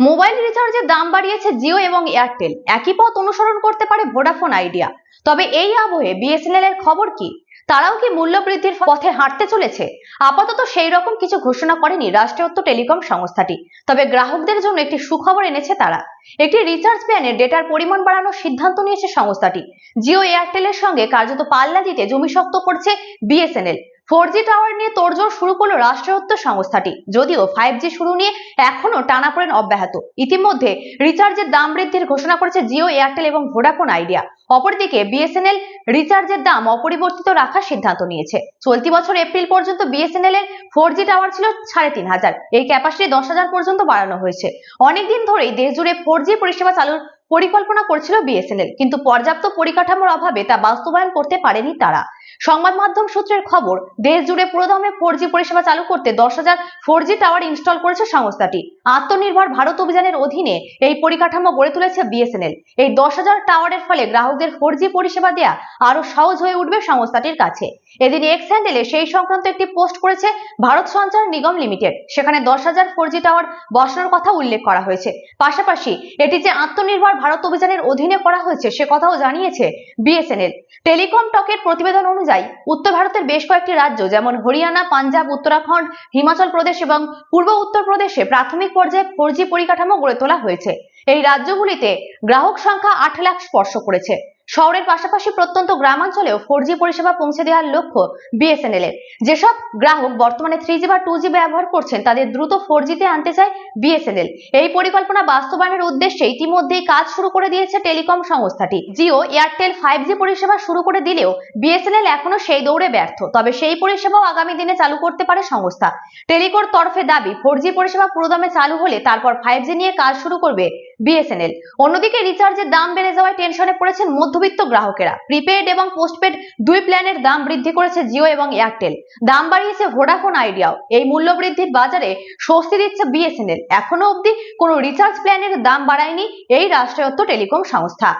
Mobile রিচার্জের দাম বাড়িয়েছে জিও এবং এয়ারটেল। একই পথ অনুসরণ করতে পারে ভোডাফোন, আইডিয়া। তবে এই আবহে বিএসএনএল এর খবর কি? তারাও কি মূল্য বৃদ্ধির পথে হাঁটতে চলেছে? আপাতত সেই রকম কিছু ঘোষণা করেনি রাষ্ট্রায়ত্ত টেলিকম সংস্থাটি। তবে গ্রাহকদের জন্য একটি সুখবর এনেছে তারা। একটি রিচার্জ প্ল্যানে ডেটার পরিমাণ বাড়ানোর সিদ্ধান্ত নিয়েছে সংস্থাটি। জিও এয়ারটেলের সঙ্গে কার্যত পাল্লা দিতে জমি শক্ত করছে বিএসএনএল। ফোর টাওয়ার নিয়ে তোড়জোড় শুরু করল রাষ্ট্রায়ত্ত সংস্থাটি। যদিও ফাইভ জি শুরু নিয়ে এখনও টানাপোড়েন অব্যাহত। ইতিমধ্যে রিচার্জের দাম বৃদ্ধির ঘোষণা করেছে জিও, এয়ারটেল এবং ভোডাফোন আইডিয়া। অপরদিকে বিএসএনএল রিচার্জের দাম অপরিবর্তিত রাখার সিদ্ধান্ত নিয়েছে। চলতি বছর এপ্রিল পর্যন্ত বিএসএনএল এর ফোর জি টাওয়ার ছিল সাড়ে তিন হাজার। এই ক্যাপাসিটি দশ হাজার পর্যন্ত বাড়ানো হয়েছে। অনেকদিন ধরেই দেশ জুড়ে ফোর জি পরিষেবা চালুর পরিকল্পনা করছিল বিএসএনএল। কিন্তু পর্যাপ্ত পরিকাঠামোর অভাবে তা বাস্তবায়ন করতে পারেনি তারা। সংবাদ মাধ্যম সূত্রের খবর দেশ জুড়ে পুরোদমে ফোর পরিষেবা চালু করতে দশ হাজার ফোর টাওয়ার ইনস্টল করেছে সংস্থাটি। আত্মনির্ভর ভারত অভিযানের অধীনে এই পরিকাঠামো গড়ে তুলেছে বিএসএনএল এই দশ হাজার টাওয়ারের ফলে গ্রাহকদের ফোর পরিষেবা দেওয়া আরও সহজ হয়ে উঠবে সংস্থাটির কাছে। এদিন এক্স হ্যান্ডেলে সেই সংক্রান্ত একটি পোস্ট করেছে ভারত সঞ্চার নিগম লিমিটেড। সেখানে দশ হাজার ফোর টাওয়ার বসানোর কথা উল্লেখ করা হয়েছে। পাশাপাশি এটি যে আত্মনির্ভর ভারত অভিযানের অধীনে করা হয়েছে সে কথাও জানিয়েছে বিএসএনএল টেলিকম টকের প্রতিবেদন অনুযায়ী উত্তর ভারতের বেশ কয়েকটি রাজ্য, যেমন হরিয়ানা, পাঞ্জাব, উত্তরাখণ্ড, হিমাচল প্রদেশ এবং পূর্ব উত্তর প্রদেশে প্রাথমিক পর্যায়ে ফোর পরিকাঠামো গড়ে তোলা হয়েছে। এই রাজ্যগুলিতে গ্রাহক সংখ্যা আট লাখ স্পর্শ করেছে। শহরের পাশাপাশি প্রত্যন্ত গ্রামাঞ্চলেও ফোর পরিষেবা পৌঁছে দেওয়ার লক্ষ্য বিএসএনএল এর। যেসব গ্রাহক বর্তমানে থ্রি বা টু ব্যবহার করছেন, তাদের দ্রুত ফোর জিতে আনতে চায় বিএসএনএল এই পরিকল্পনা বাস্তবায়নের উদ্দেশ্যে ইতিমধ্যেই কাজ শুরু করে দিয়েছে টেলিকম সংস্থাটি। জিও এয়ারটেল ফাইভ জি পরিষেবা শুরু করে দিলেও বিএসএনএল এখনও সেই দৌড়ে ব্যর্থ। তবে সেই পরিষেবাও আগামী দিনে চালু করতে পারে সংস্থা। টেলিকোর তরফে দাবি ফোর পরিষেবা পুরোদমে চালু হলে তারপর ফাইভ নিয়ে কাজ শুরু করবে বিএসএনএল অন্যদিকে রিচার্জের দাম বেড়ে যাওয়ায় টেনশনে পড়েছেন মধ্যবিত্ত গ্রাহকেরা। প্রিপেড এবং পোস্টপেড দুই প্ল্যানের দাম বৃদ্ধি করেছে জিও এবং এয়ারটেল। দাম বাড়িয়েছে ভোডাফোন, আইডিয়াও। এই মূল্য বৃদ্ধির বাজারে স্বস্তি দিচ্ছে বিএসএনএল এখনও অবধি কোনো রিচার্জ প্ল্যানের দাম বাড়ায়নি এই রাষ্ট্রায়ত্ত টেলিকম সংস্থা।